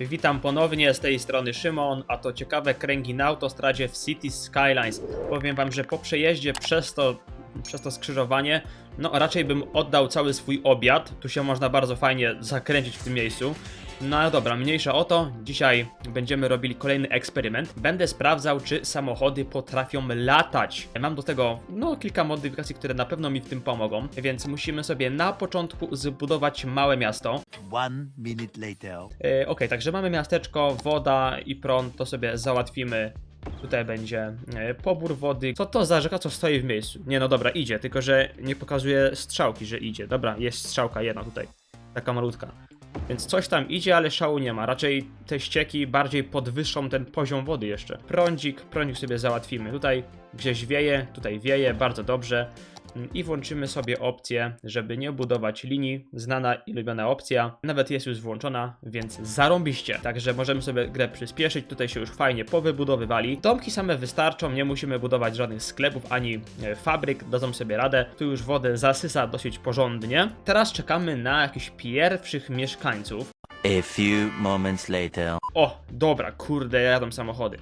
Witam ponownie z tej strony Szymon, a to ciekawe kręgi na autostradzie w City Skylines. Powiem wam, że po przejeździe przez to, przez to skrzyżowanie, no raczej bym oddał cały swój obiad. Tu się można bardzo fajnie zakręcić w tym miejscu. No dobra, mniejsza o to. Dzisiaj będziemy robili kolejny eksperyment. Będę sprawdzał, czy samochody potrafią latać. Mam do tego, no, kilka modyfikacji, które na pewno mi w tym pomogą. Więc musimy sobie na początku zbudować małe miasto. One minute later. E, Okej, także mamy miasteczko, woda i prąd, to sobie załatwimy. Tutaj będzie e, pobór wody. Co to za rzeka, co stoi w miejscu? Nie, no dobra, idzie, tylko że nie pokazuje strzałki, że idzie. Dobra, jest strzałka jedna tutaj, taka malutka. Więc coś tam idzie, ale szału nie ma. Raczej te ścieki bardziej podwyższą ten poziom wody jeszcze. Prądzik, prądzik sobie załatwimy. Tutaj gdzieś wieje, tutaj wieje, bardzo dobrze. I włączymy sobie opcję, żeby nie budować linii. Znana i lubiana opcja. Nawet jest już włączona, więc zarąbiście. Także możemy sobie grę przyspieszyć. Tutaj się już fajnie powybudowywali. Domki same wystarczą, nie musimy budować żadnych sklepów ani e, fabryk. Dadzą sobie radę. Tu już wodę zasysa dosyć porządnie. Teraz czekamy na jakichś pierwszych mieszkańców. A few moments later. O, dobra, kurde, jadą samochody.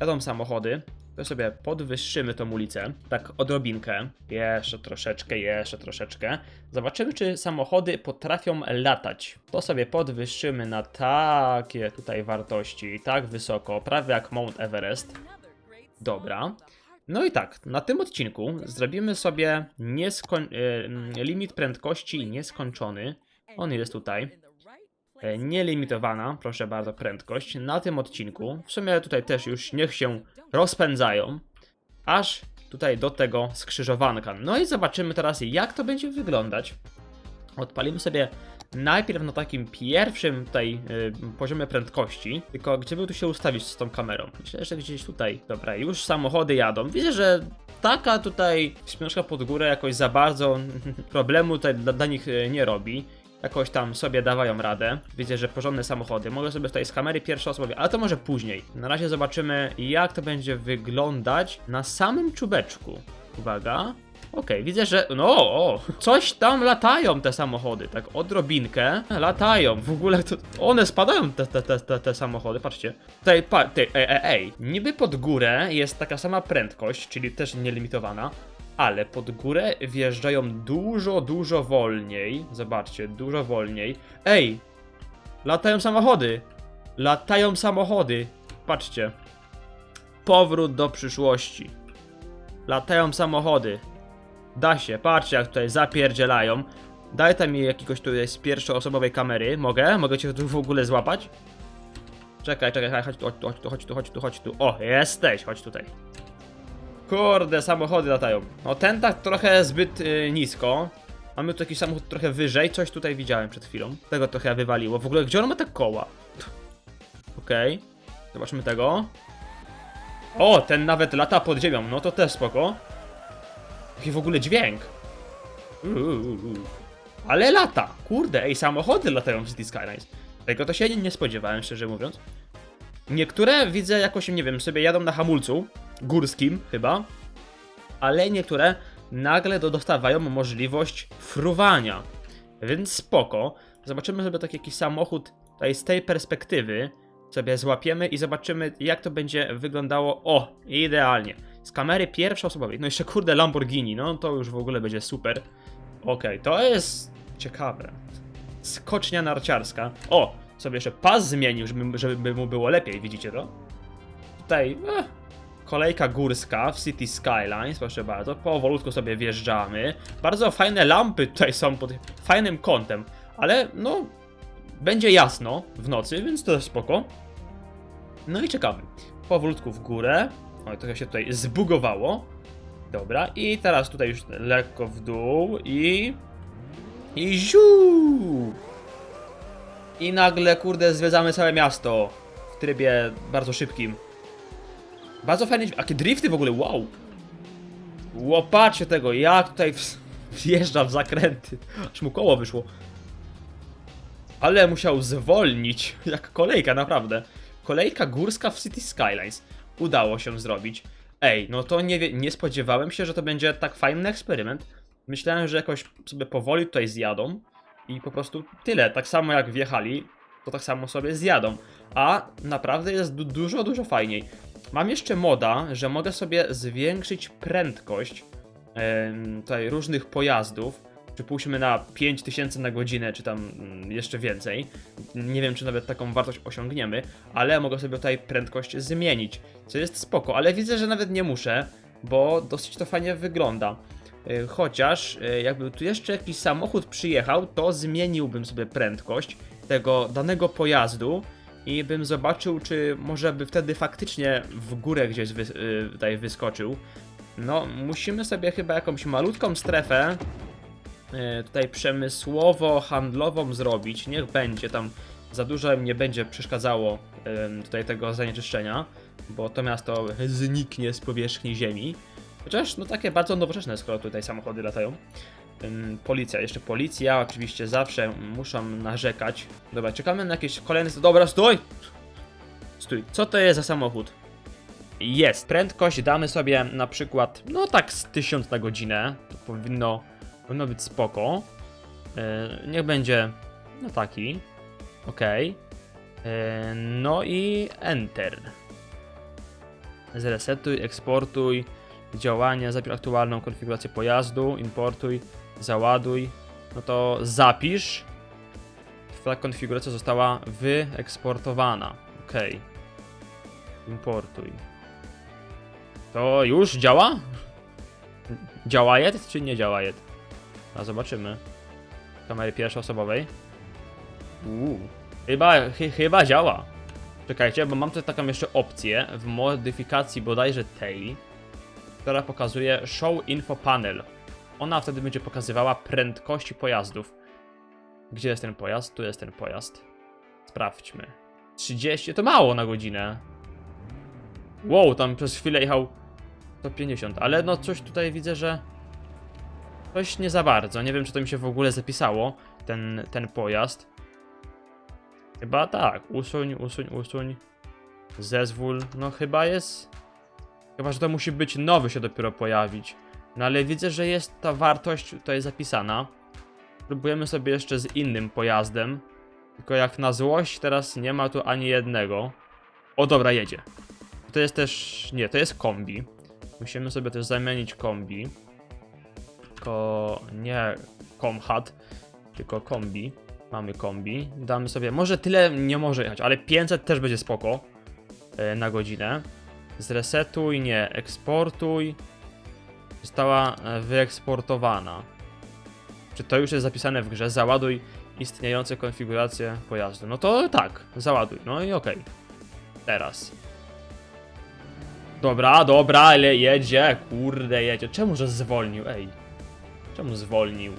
Jadą samochody. To sobie podwyższymy tą ulicę, tak odrobinkę. Jeszcze troszeczkę, jeszcze troszeczkę. Zobaczymy, czy samochody potrafią latać. To sobie podwyższymy na takie tutaj wartości, tak wysoko, prawie jak Mount Everest. Dobra. No i tak, na tym odcinku zrobimy sobie nieskoń- e, limit prędkości nieskończony. On jest tutaj. E, nielimitowana, proszę bardzo, prędkość na tym odcinku. W sumie tutaj też już niech się rozpędzają, aż tutaj do tego skrzyżowanka. No i zobaczymy teraz, jak to będzie wyglądać. Odpalimy sobie najpierw na takim pierwszym tutaj y, poziomie prędkości, tylko gdzie by tu się ustawić z tą kamerą? Myślę, że gdzieś tutaj. Dobra, już samochody jadą. Widzę, że taka tutaj śmieszka pod górę jakoś za bardzo problemu tutaj dla, dla nich y, nie robi jakoś tam sobie dawają radę. Widzę, że porządne samochody. Mogę sobie tutaj z kamery pierwszoosobowej, ale to może później. Na razie zobaczymy, jak to będzie wyglądać na samym czubeczku. Uwaga. Okej, widzę, że. No, o, coś tam latają te samochody, tak odrobinkę. Latają, w ogóle to. One spadają, te, te, te, te, samochody, patrzcie. Tutaj, pa, tej, ej, ej, ej. Niby pod górę jest taka sama prędkość, czyli też nielimitowana, ale pod górę wjeżdżają dużo, dużo wolniej. Zobaczcie, dużo wolniej. Ej! Latają samochody! Latają samochody! Patrzcie. Powrót do przyszłości. Latają samochody. Da się, patrzcie jak tutaj zapierdzielają. Daj tam mi jakiegoś tutaj z pierwszoosobowej kamery. Mogę? Mogę cię tu w ogóle złapać? Czekaj, czekaj, chodź tu, chodź tu, chodź tu, chodź tu, chodź tu. O, jesteś, chodź tutaj. Kurde, samochody latają. No ten tak trochę zbyt y, nisko. Mamy tu jakiś samochód trochę wyżej, coś tutaj widziałem przed chwilą. Tego trochę wywaliło. W ogóle gdzie on ma te koła? Okej. Zobaczmy tego. O, ten nawet lata pod ziemią, no to też spoko. Jaki w ogóle dźwięk. Uuu. Ale lata, kurde, ej, samochody latają w City Skylines. Tego to się nie spodziewałem, szczerze mówiąc. Niektóre widzę jakoś, nie wiem, sobie jadą na hamulcu, górskim chyba, ale niektóre nagle do- dostawają możliwość fruwania. Więc spoko. Zobaczymy sobie taki jakiś samochód tutaj z tej perspektywy. Sobie złapiemy i zobaczymy jak to będzie wyglądało. O, idealnie. Z kamery pierwszoosobowej. No jeszcze kurde Lamborghini, no to już w ogóle będzie super. Okej, to jest ciekawe. Skocznia narciarska. O, sobie jeszcze pas zmienił, żeby, żeby mu było lepiej, widzicie to? Tutaj, eh, kolejka górska w City Skylines, proszę bardzo. Powolutku sobie wjeżdżamy. Bardzo fajne lampy tutaj są pod fajnym kątem, ale no, będzie jasno w nocy, więc to jest spoko. No i czekamy. Powolutku w górę. O, trochę się tutaj zbugowało. Dobra, i teraz tutaj już lekko w dół i... I ziu! I nagle, kurde, zwiedzamy całe miasto w trybie bardzo szybkim. Bardzo fajnie. Jakie drifty w ogóle, wow! Łopatrzcie tego, jak tutaj ws- wjeżdża w zakręty. Aż mu koło wyszło. Ale musiał zwolnić, jak kolejka, naprawdę. Kolejka górska w City Skylines. Udało się zrobić. Ej, no to nie, nie spodziewałem się, że to będzie tak fajny eksperyment. Myślałem, że jakoś sobie powoli tutaj zjadą i po prostu tyle. Tak samo jak wjechali, to tak samo sobie zjadą. a naprawdę jest du- dużo, dużo fajniej. Mam jeszcze moda, że mogę sobie zwiększyć prędkość em, tutaj różnych pojazdów. Przypuśćmy na 5000 na godzinę, czy tam mm, jeszcze więcej. Nie wiem, czy nawet taką wartość osiągniemy, ale mogę sobie tutaj prędkość zmienić, co jest spoko, ale widzę, że nawet nie muszę, bo dosyć to fajnie wygląda. Y, Chociaż y, jakby tu jeszcze jakiś samochód przyjechał, to zmieniłbym sobie prędkość tego danego pojazdu i bym zobaczył, czy może by wtedy faktycznie w górę gdzieś y, tutaj wyskoczył. No, musimy sobie chyba jakąś malutką strefę tutaj przemysłowo-handlową zrobić. Niech będzie tam za dużo nie będzie przeszkadzało tutaj tego zanieczyszczenia, bo to miasto zniknie z powierzchni ziemi. Chociaż no takie bardzo nowoczesne, skoro tutaj samochody latają. Policja, jeszcze policja, oczywiście zawsze muszą narzekać. Dobra, czekamy na jakieś kolejne... Dobra, stój! Stój, co to jest za samochód? Jest. Prędkość damy sobie na przykład, no tak z 1000 na godzinę. To powinno, powinno być spoko. Yy, niech będzie, no taki. Ok. no i Enter. Zresetuj, eksportuj, działania, zapisz aktualną konfigurację pojazdu, importuj, załaduj. No to zapisz. Twoja konfiguracja została wyeksportowana. Ok. Importuj. To już działa? Działa jed, czy nie działa jed? A zobaczymy. Kamery pierwszoosobowej. Uuu. Chyba, chy, chyba działa. Czekajcie, bo mam tutaj taką jeszcze opcję w modyfikacji bodajże tej, która pokazuje Show Info Panel. Ona wtedy będzie pokazywała prędkości pojazdów. Gdzie jest ten pojazd? Tu jest ten pojazd. Sprawdźmy. 30, to mało na godzinę. Wow, tam przez chwilę jechał 150, ale no coś tutaj widzę, że coś nie za bardzo. Nie wiem, czy to mi się w ogóle zapisało, ten, ten pojazd. Chyba tak. Usuń, usuń, usuń. Zezwól. No chyba jest. Chyba, że to musi być nowy się dopiero pojawić. No ale widzę, że jest ta wartość tutaj zapisana. Próbujemy sobie jeszcze z innym pojazdem. Tylko jak na złość, teraz nie ma tu ani jednego. O dobra, jedzie. To jest też. Nie, to jest kombi. Musimy sobie też zamienić kombi. Tylko nie komhat, tylko kombi. Mamy kombi. Damy sobie. Może tyle nie może jechać, ale 500 też będzie spoko. e, Na godzinę. Zresetuj, nie. Eksportuj. Została e, wyeksportowana. Czy to już jest zapisane w grze? Załaduj istniejące konfiguracje pojazdu. No to tak, załaduj. No i okej. Teraz. Dobra, dobra, ale jedzie. Kurde, jedzie. Czemu że zwolnił? Ej. Czemu zwolnił?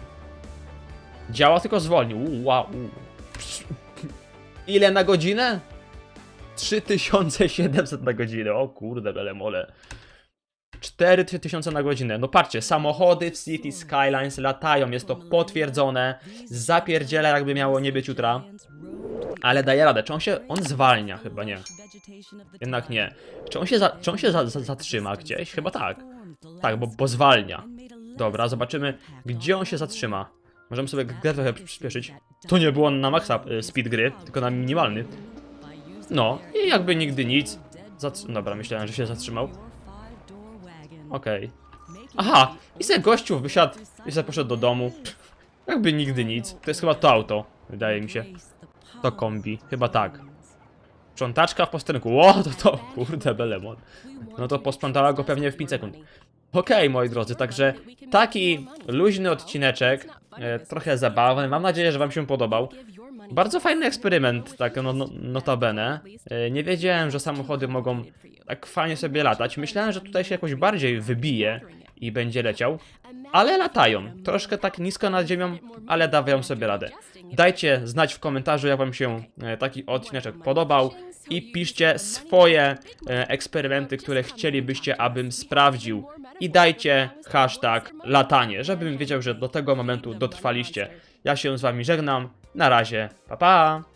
Działa, tylko zwolnił. Wow. Ile na godzinę? 3700 na godzinę. O kurde, bele mole. 4000 na godzinę. No patrzcie, samochody w City Skylines latają, jest to potwierdzone. Zapierdziela jakby miało nie być jutra. Ale daje radę. Czy on się. On zwalnia chyba, nie. Jednak nie. Czy on się, za, czy on się za, za, zatrzyma gdzieś? Chyba tak. Tak, bo, bo zwalnia. Dobra, zobaczymy, gdzie on się zatrzyma. Możemy sobie grę trochę przyspieszyć. To nie było na maksa y, speed gry, tylko na minimalny. No, i jakby nigdy nic. Zatr- Dobra, myślałem, że się zatrzymał. Okej. Aha, i se gościu wysiadł i se poszedł do domu. Jakby nigdy nic. To jest chyba to auto, wydaje mi się. To kombi, chyba tak. Sprzątaczka w posterunku. O, to to, kurde, belemon. No to posprzątała go pewnie w 5 sekund. Okej, moi drodzy, także taki luźny odcineczek, e, trochę zabawny. Mam nadzieję, że Wam się podobał. Bardzo fajny eksperyment, tak no, no, notabene. E, nie wiedziałem, że samochody mogą tak fajnie sobie latać. Myślałem, że tutaj się jakoś bardziej wybije i będzie leciał. Ale latają. Troszkę tak nisko nad ziemią, ale dawają sobie radę. Dajcie znać w komentarzu, jak Wam się e, taki odcineczek podobał. I piszcie swoje e, eksperymenty, które chcielibyście, abym sprawdził. I dajcie hashtag latanie, żebym wiedział, że do tego momentu dotrwaliście. Ja się z Wami żegnam. Na razie, pa pa!